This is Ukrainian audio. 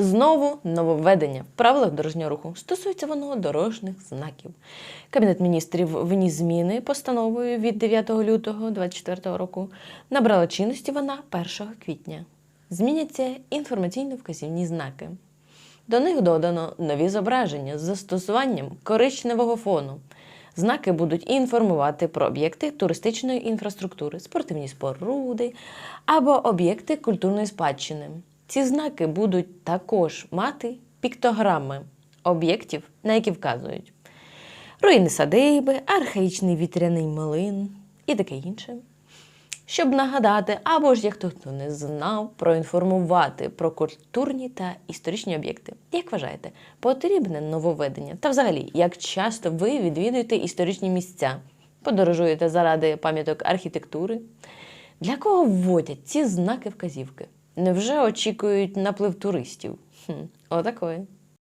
Знову нововведення в правилах дорожнього руху. Стосується воно дорожніх знаків. Кабінет міністрів вніс зміни постановою від 9 лютого 2024 року. Набрала чинності вона 1 квітня. Зміняться інформаційно-вказівні знаки. До них додано нові зображення з застосуванням коричневого фону. Знаки будуть інформувати про об'єкти туристичної інфраструктури, спортивні споруди або об'єкти культурної спадщини. Ці знаки будуть також мати піктограми об'єктів, на які вказують руїни садиби, архаїчний вітряний млин і таке інше. Щоб нагадати, або ж як хто хто не знав, проінформувати про культурні та історичні об'єкти. Як вважаєте, потрібне нововведення? Та взагалі, як часто ви відвідуєте історичні місця, подорожуєте заради пам'яток архітектури? Для кого вводять ці знаки вказівки? Невже очікують наплив туристів? Хм, отакої.